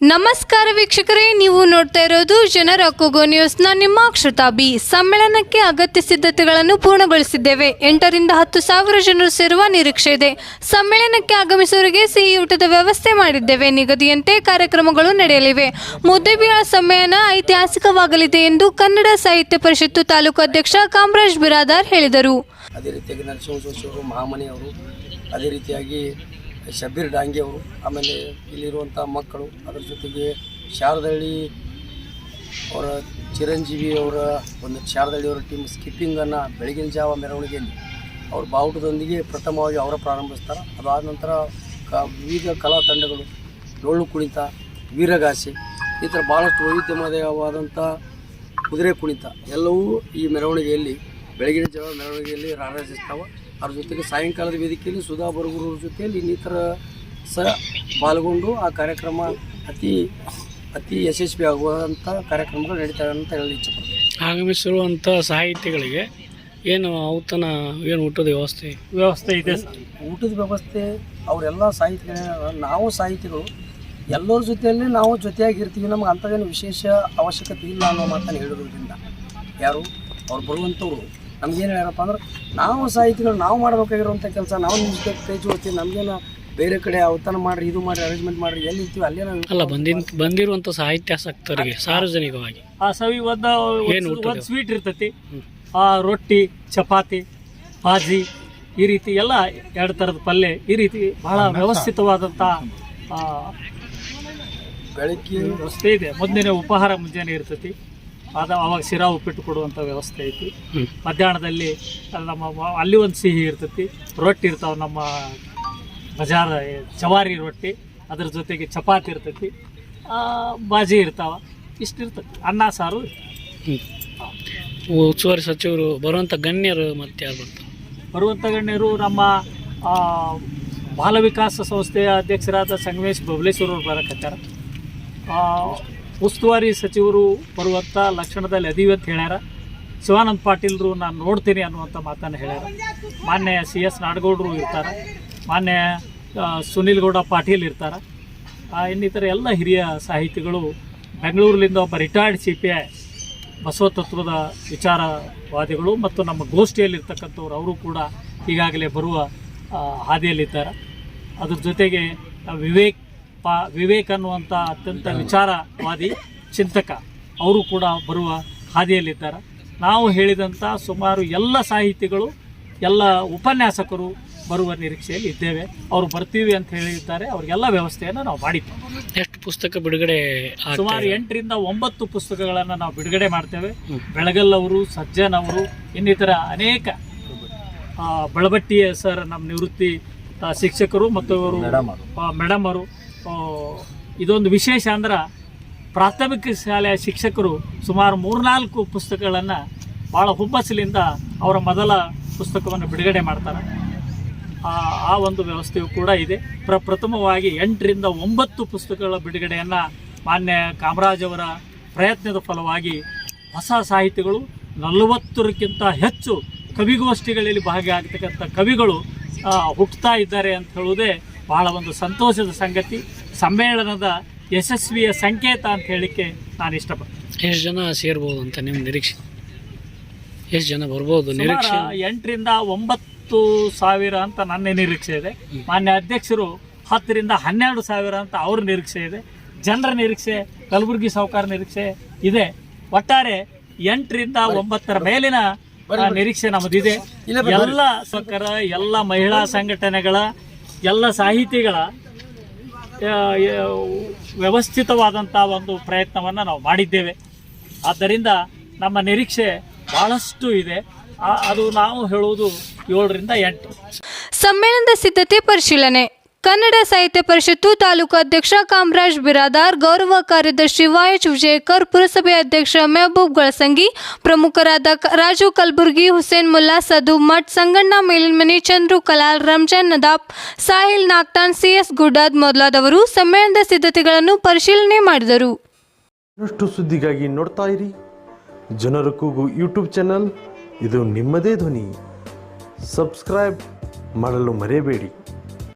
ನಮಸ್ಕಾರ ವೀಕ್ಷಕರೇ, ನೀವು ನೋಡ್ತಾ ಇರೋದು ಜನರ ಕೂಗೋ ನ್ಯೂಸ್ನ ನಿಮ್ಮ ಅಕ್ಷತಾ ಬಿ. ಸಮ್ಮೇಳನಕ್ಕೆ ಅಗತ್ಯ ಸಿದ್ಧತೆಗಳನ್ನು ಪೂರ್ಣಗೊಳಿಸಿದ್ದೇವೆ. ಎಂಟರಿಂದ ಹತ್ತು ಸಾವಿರ ಜನರು ಸೇರುವ ನಿರೀಕ್ಷೆ ಇದೆ. ಸಮ್ಮೇಳನಕ್ಕೆ ಆಗಮಿಸುವವರಿಗೆ ಸಿಹಿ ಊಟದ ವ್ಯವಸ್ಥೆ ಮಾಡಿದ್ದೇವೆ. ನಿಗದಿಯಂತೆ ಕಾರ್ಯಕ್ರಮಗಳು ನಡೆಯಲಿವೆ. ಮುದ್ದೆಬಿಹಾಳ ಸಮ್ಮೇಳನ ಐತಿಹಾಸಿಕವಾಗಲಿದೆ ಎಂದು ಕನ್ನಡ ಸಾಹಿತ್ಯ ಪರಿಷತ್ತು ತಾಲೂಕು ಅಧ್ಯಕ್ಷ ಕಾಮರಾಜ್ ಬಿರಾದಾರ್ ಹೇಳಿದರು. ಅದೇ ರೀತಿಯಾಗಿ ಶಬ್ಬೀರ್ ಡಾಂಗೆ ಅವರು ಆಮೇಲೆ ಇಲ್ಲಿರುವಂಥ ಮಕ್ಕಳು, ಅದರ ಜೊತೆಗೆ ಶಾರದಹಳ್ಳಿ ಅವರ ಚಿರಂಜೀವಿ ಅವರ ಒಂದು ಶಾರದಹಳ್ಳಿ ಅವರ ಟೀಮ್ ಸ್ಕಿಪ್ಪಿಂಗನ್ನು ಬೆಳಗಿನ ಜಾವ ಮೆರವಣಿಗೆಯಲ್ಲಿ ಅವ್ರ ಬಾವುಟದೊಂದಿಗೆ ಪ್ರಥಮವಾಗಿ ಅವರ ಪ್ರಾರಂಭಿಸ್ತಾರೆ. ಅದಾದ ನಂತರ ಕ, ವಿವಿಧ ಕಲಾ ತಂಡಗಳು, ಡೊಳ್ಳು ಕುಣಿತ, ವೀರಗಾಸೆ, ಈ ಥರ ಭಾಳಷ್ಟು ವೈವಿಧ್ಯಮಯವಾದಂಥ ಕುದುರೆ ಕುಣಿತ, ಎಲ್ಲವೂ ಈ ಮೆರವಣಿಗೆಯಲ್ಲಿ, ಬೆಳಗಿನ ಜಾವ ಮೆರವಣಿಗೆಯಲ್ಲಿ ರಾರಾಜಿಸ್ತಾವೆ. ಅದ್ರ ಜೊತೆಗೆ ಸಾಯಂಕಾಲದ ವೇದಿಕೆಯಲ್ಲಿ ಸುಧಾ ಬರಗೂರವ್ರ ಜೊತೆಯಲ್ಲಿ ಇನ್ನಿತರ ಸಹ ಪಾಲ್ಗೊಂಡು ಆ ಕಾರ್ಯಕ್ರಮ ಅತಿ ಅತಿ ಯಶಸ್ವಿ ಆಗುವಂಥ ಕಾರ್ಯಕ್ರಮಗಳು ನಡೀತವೆ ಅಂತ ಹೇಳಿ ಇಚ್ಛೆಪಡ್ತೀನಿ ಆಗಮಿಸಿರುವಂಥ ಸಾಹಿತಿಗಳಿಗೆ ಏನು ಔತನ ಏನು ಊಟದ ವ್ಯವಸ್ಥೆ? ವ್ಯವಸ್ಥೆ ಇದೆ ಸರ್. ಊಟದ ವ್ಯವಸ್ಥೆ ಅವರೆಲ್ಲ ಸಾಹಿತಿಗಳ ನಾವು ಸಾಹಿತಿಗಳು ಎಲ್ಲರ ಜೊತೆಯಲ್ಲಿ ನಾವು ಜೊತೆಯಾಗಿರ್ತೀವಿ. ನಮ್ಗೆ ಅಂಥದ್ದೇನು ವಿಶೇಷ ಅವಶ್ಯಕತೆ ಇಲ್ಲ ಅನ್ನೋ ಮಾತನ್ನು ಹೇಳೋದ್ರಿಂದ ಯಾರು? ಅವ್ರು ಬರುವಂಥವ್ರು. ನಮ್ಗೇನು ಹೇಳಪ್ಪ ಅಂದ್ರೆ ನಾವು ಸಾಹಿತಿಗಳು ನಾವು ಮಾಡಬೇಕಾಗಿರುವಂಥ ಕೆಲಸ ನಾವು ನಿಮ್ಮ ಜೊತೆ ಕೈ ಜೋಡ್ತೀವಿ ನಮಗೇನು ಬೇರೆ ಕಡೆ ಔತಣ ಮಾಡ್ರಿ ಇದು ಮಾಡ್ರಿ ಅರೇಂಜ್ಮೆಂಟ್ ಮಾಡ್ರಿ ಎಲ್ಲಿ ಇರ್ತೀವಿ ಅಲ್ಲೇ ನಾವು ಅಲ್ಲ ಬಂದಿನ ಬಂದಿರುವಂಥ ಸಾಹಿತ್ಯಾಸಕ್ತರಿಗೆ ಸಾರ್ವಜನಿಕವಾಗಿ. ಆ ಸವಿ ಒಂದು ಏನು ಒಂದು ಸ್ವೀಟ್ ಇರ್ತೈತಿ. ಆ ರೊಟ್ಟಿ ಚಪಾತಿ ಬಾಜಿ ಈ ರೀತಿ ಎಲ್ಲ ಎರಡು ಥರದ ಪಲ್ಯ ಈ ರೀತಿ ಬಹಳ ವ್ಯವಸ್ಥಿತವಾದಂಥ ಆ, ಬೆಳಗ್ಗೆ ವ್ಯವಸ್ಥೆ ಇದೆ. ಮೊದಲನೇ ಉಪಹಾರ ಮುಂಜಾನೆ ಇರ್ತೈತಿ. ಅದ ಅವಾಗ ಶಿರಾ ಉಪ್ಪಿಟ್ಟು ಕೊಡುವಂಥ ವ್ಯವಸ್ಥೆ ಐತಿ. ಮಧ್ಯಾಹ್ನದಲ್ಲಿ ನಮ್ಮ ಅಲ್ಲಿ ಒಂದು ಸಿಹಿ ಇರ್ತೈತಿ. ರೊಟ್ಟಿ ಇರ್ತಾವೆ ನಮ್ಮ ಬಜಾರ ಜವಾರಿ ರೊಟ್ಟಿ. ಅದ್ರ ಜೊತೆಗೆ ಚಪಾತಿ ಇರ್ತೈತಿ. ಬಾಜಿ ಇರ್ತಾವೆ. ಇಷ್ಟು ಇರ್ತೈತಿ. ಅನ್ನ ಸಾರು. ಉಸ್ತುವಾರಿ ಸಚಿವರು ಬರುವಂಥ ಗಣ್ಯರು ಮತ್ತೆ ಯಾರು ಬರ್ತಾರೆ? ಬರುವಂಥ ಗಣ್ಯರು ನಮ್ಮ ಬಾಲ ವಿಕಾಸ ಸಂಸ್ಥೆಯ ಅಧ್ಯಕ್ಷರಾದ ಸಂಗಮೇಶ್ ಬಬಲೇಶ್ವರ ಅವ್ರು ಬರಕತ್ತಾರ. ಉಸ್ತುವಾರಿ ಸಚಿವರು ಬರುವಂಥ ಲಕ್ಷಣದಲ್ಲಿ ಅದೀವಿ ಅಂತ ಹೇಳ್ಯಾರ. ಶಿವಾನಂದ ಪಾಟೀಲ್ರು ನಾನು ನೋಡ್ತೀನಿ ಅನ್ನುವಂಥ ಮಾತನ್ನು ಹೇಳ್ಯಾರ. ಮಾನ್ಯ ಸಿ ಎಸ್ ನಾಡಗೌಡರು ಇರ್ತಾರೆ. ಮಾನ್ಯ ಸುನಿಲ್ ಗೌಡ ಪಾಟೀಲ್ ಇರ್ತಾರೆ. ಇನ್ನಿತರ ಎಲ್ಲ ಹಿರಿಯ ಸಾಹಿತಿಗಳು ಬೆಂಗಳೂರಿನಿಂದ ಒಬ್ಬ ರಿಟೈರ್ಡ್ ಸಿ ಪಿ ಐ ಬಸವತತ್ವದ ವಿಚಾರವಾದಿಗಳು ಮತ್ತು ನಮ್ಮ ಗೋಷ್ಠಿಯಲ್ಲಿರ್ತಕ್ಕಂಥವ್ರು, ಅವರು ಕೂಡ ಈಗಾಗಲೇ ಬರುವ ಹಾದಿಯಲ್ಲಿದ್ದಾರೆ. ಅದ್ರ ಜೊತೆಗೆ ವಿವೇಕ್ ಪಾ ವಿವೇಕ್ ಅನ್ನುವಂಥ ಅತ್ಯಂತ ವಿಚಾರವಾದಿ ಚಿಂತಕ. ಅವರು ಕೂಡ ಬರುವ ಹಾದಿಯಲ್ಲಿದ್ದಾರೆ. ನಾವು ಹೇಳಿದಂಥ ಸುಮಾರು ಎಲ್ಲ ಸಾಹಿತಿಗಳು ಎಲ್ಲ ಉಪನ್ಯಾಸಕರು ಬರುವ ನಿರೀಕ್ಷೆಯಲ್ಲಿ ಇದ್ದೇವೆ. ಅವರು ಬರ್ತೀವಿ ಅಂತ ಹೇಳಿದ್ದಾರೆ. ಅವ್ರಿಗೆಲ್ಲ ವ್ಯವಸ್ಥೆಯನ್ನು ನಾವು ಮಾಡಿದ್ದೇವೆ. ಎಷ್ಟು ಪುಸ್ತಕ ಬಿಡುಗಡೆ ಸುಮಾರು? ಎಂಟರಿಂದ ಒಂಬತ್ತು ಪುಸ್ತಕಗಳನ್ನು ನಾವು ಬಿಡುಗಡೆ ಮಾಡ್ತೇವೆ. ಬೆಳಗಲ್ಲವರು ಬೆಳಗಲ್ ಅವರು ಸಜ್ಜನ್ ಅವರು ಇನ್ನಿತರ ಅನೇಕ ಬಳಬಟ್ಟಿಯ ಬಳಬಟ್ಟಿ ಸರ್ ನಮ್ಮ ನಿವೃತ್ತಿ ಶಿಕ್ಷಕರು ಮತ್ತು ಇವರು ಮೇಡಮ್ ಅವರು. ಇದೊಂದು ವಿಶೇಷ ಅಂದ್ರೆ ಪ್ರಾಥಮಿಕ ಶಾಲೆಯ ಶಿಕ್ಷಕರು ಸುಮಾರು ಮೂರ್ನಾಲ್ಕು ಪುಸ್ತಕಗಳನ್ನು ಭಾಳ ಹುಬ್ಬಸಲಿಂದ ಅವರ ಮೊದಲ ಪುಸ್ತಕವನ್ನು ಬಿಡುಗಡೆ ಮಾಡ್ತಾರೆ. ಆ ಒಂದು ವ್ಯವಸ್ಥೆಯು ಕೂಡ ಇದೆ. ಪ್ರ ಪ್ರಥಮವಾಗಿ ಎಂಟರಿಂದ ಒಂಬತ್ತು ಪುಸ್ತಕಗಳ ಬಿಡುಗಡೆಯನ್ನು ಮಾನ್ಯ ಕಾಮರಾಜ್ ಅವರ ಪ್ರಯತ್ನದ ಫಲವಾಗಿ ಹೊಸ ಸಾಹಿತಿಗಳು ನಲವತ್ತರಕ್ಕಿಂತ ಹೆಚ್ಚು ಕವಿಗೋಷ್ಠಿಗಳಲ್ಲಿ ಭಾಗಿಯಾಗತಕ್ಕಂಥ ಕವಿಗಳು ಹುಟ್ಟುತ್ತಾ ಇದ್ದಾರೆ ಅಂತ ಹೇಳುವುದೇ ಬಹಳ ಒಂದು ಸಂತೋಷದ ಸಂಗತಿ. ಸಮ್ಮೇಳನದ ಯಶಸ್ವಿಯ ಸಂಕೇತ ಅಂತ ಹೇಳಲಿಕ್ಕೆ ನಾನು ಇಷ್ಟಪಡ್ತೀನಿ. ಎಷ್ಟು ಜನ ಸೇರ್ಬೋದು ಅಂತ ನಿಮ್ಮ ನಿರೀಕ್ಷೆ? ಎಷ್ಟು ಜನ ಬರ್ಬೋದು ನಿರೀಕ್ಷೆ? ಎಂಟರಿಂದ ಒಂಬತ್ತು ಸಾವಿರ ಅಂತ ನನ್ನ ನಿರೀಕ್ಷೆ ಇದೆ. ಮಾನ್ಯ ಅಧ್ಯಕ್ಷರು ಹತ್ತರಿಂದ ಹನ್ನೆರಡು ಸಾವಿರ ಅಂತ ಅವ್ರ ನಿರೀಕ್ಷೆ ಇದೆ. ಜನರ ನಿರೀಕ್ಷೆ ಕಲಬುರಗಿ ಸಾಹುಕಾರ ನಿರೀಕ್ಷೆ ಇದೆ. ಒಟ್ಟಾರೆ ಎಂಟರಿಂದ ಒಂಬತ್ತರ ಮೇಲಿನ ನಿರೀಕ್ಷೆ ನಮ್ಮದಿದೆ. ಎಲ್ಲ ಸರ್ಕಾರ ಎಲ್ಲ ಮಹಿಳಾ ಸಂಘಟನೆಗಳ ಎಲ್ಲ ಸಾಹಿತಿಗಳ ವ್ಯವಸ್ಥಿತವಾದಂಥ ಒಂದು ಪ್ರಯತ್ನವನ್ನು ನಾವು ಮಾಡಿದ್ದೇವೆ. ಆದ್ದರಿಂದ ನಮ್ಮ ನಿರೀಕ್ಷೆ ಭಾಳಷ್ಟು ಇದೆ. ಅದು ನಾವು ಹೇಳುವುದು ಏಳರಿಂದ ಎಂಟು. ಸಮ್ಮೇಳನದ ಸಿದ್ಧತೆ ಪರಿಶೀಲನೆ. ಕನ್ನಡ ಸಾಹಿತ್ಯ ಪರಿಷತ್ತು ತಾಲೂಕು ಅಧ್ಯಕ್ಷ ಕಾಮರಾಜ್ ಬಿರಾದಾರ್, ಗೌರವ ಕಾರ್ಯದರ್ಶಿ ವಾಯಚ್ ವಿಜಯಕರ್ ಪುರಸಭೆ ಅಧ್ಯಕ್ಷ ಮೆಹಬೂಬ್ ಗಳಸಂಗಿ, ಪ್ರಮುಖರಾದ ರಾಜು ಕಲಬುರ್ಗಿ, ಹುಸೇನ್ ಮುಲ್ಲಾ ಸದು ಮಠ್, ಸಂಗಣ್ಣ ಮೇಲಿನ್ಮನಿ ಚಂದ್ರು ಕಲಾಲ್, ರಂಜಾನ್ ನದಾಬ್, ಸಾಹಿಲ್ ನಾಗ್ತಾನ್, ಸಿಎಸ್ ಗುಡ್ಡಾದ್ ಮೊದಲಾದವರು ಸಮ್ಮೇಳನದ ಸಿದ್ಧತೆಗಳನ್ನು ಪರಿಶೀಲನೆ ಮಾಡಿದರು. ಸುದ್ದಿಗಾಗಿ ನೋಡ್ತಾ ಇರಿ. ಜನರ ಕೂಗು ಯೂಟ್ಯೂಬ್ ಚಾನಲ್. ಇದು ನಿಮ್ಮದೇ ಧ್ವನಿ. ಸಬ್ಸ್ಕ್ರೈಬ್ ಮಾಡಲು ಮರೆಯಬೇಡಿ.